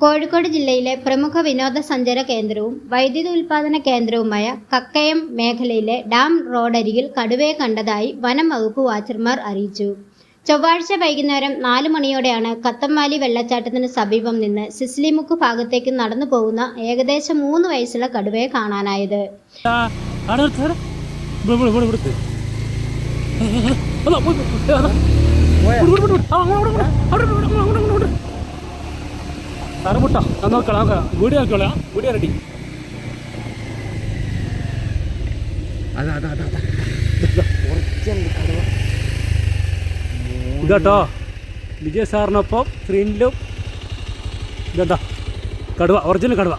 കോഴിക്കോട് ജില്ലയിലെ പ്രമുഖ വിനോദസഞ്ചാര കേന്ദ്രവും വൈദ്യുതി ഉൽപാദന കേന്ദ്രവുമായ കക്കയം മേഖലയിലെ ഡാം റോഡരികിൽ കടുവയെ കണ്ടതായി വനം വകുപ്പ് വാച്ചർമാർ അറിയിച്ചു ചൊവ്വാഴ്ച വൈകുന്നേരം നാല് മണിയോടെയാണ് കത്തമ്മാലി വെള്ളച്ചാട്ടത്തിന് സമീപം നിന്ന് സിസ്ലിമുക്ക് ഭാഗത്തേക്ക് നടന്നു പോകുന്ന ഏകദേശം മൂന്ന് വയസ്സുള്ള കടുവയെ കാണാനായത് ഇവിടെ, ഇവിടെ, അങ്ങോട്ട്, അങ്ങോട്ട്. സാറ് മുട്ട നോക്കാം നോക്കാം വീഡിയോ ആക്കിയോളാം വീഡിയോ റെഡി അതാ അതാ അതാ. ഇതാട്ടോ. വിജയ് സാറിനൊപ്പം സ്ക്രീനിലും ഇതെന്താ കടുവ ഒറിജിനൽ കടുവ.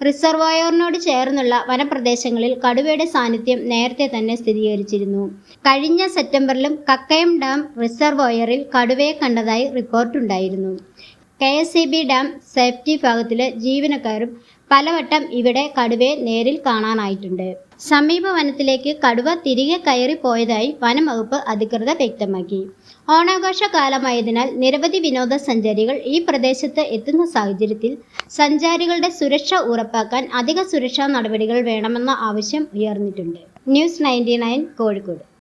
റിസർവോയറിനോട് ചേർന്നുള്ള വനപ്രദേശങ്ങളിൽ കടുവയുടെ സാന്നിധ്യം നേരത്തെ തന്നെ സ്ഥിരീകരിച്ചിരുന്നു. കഴിഞ്ഞ സെപ്റ്റംബറിലും കക്കയം ഡാം റിസർവോയറിൽ കടുവയെ കണ്ടതായി റിപ്പോർട്ടുണ്ടായിരുന്നു. K S B dam safety വിഭാഗത്തിലെ ജീവനക്കാരും പലവട്ടം ഇവിടെ കടുവയെ നേരിൽ കാണാനായിട്ടുണ്ട്. സമീപ വനത്തിലേക്ക് കടുവ തിരികെ കയറി പോയതായി വനം വകുപ്പ് അധികൃതർ വ്യക്തമാക്കി. ഓണാഘോഷ കാലമായതിനാൽ നിരവധി വിനോദസഞ്ചാരികൾ ഈ പ്രദേശത്ത് എത്തുന്ന സാഹചര്യത്തിൽ സഞ്ചാരികളുടെ സുരക്ഷ ഉറപ്പാക്കാൻ അധിക സുരക്ഷാ നടപടികൾ വേണമെന്ന ആവശ്യം ഉയർന്നിട്ടുണ്ട്. News ninety Kozhikode.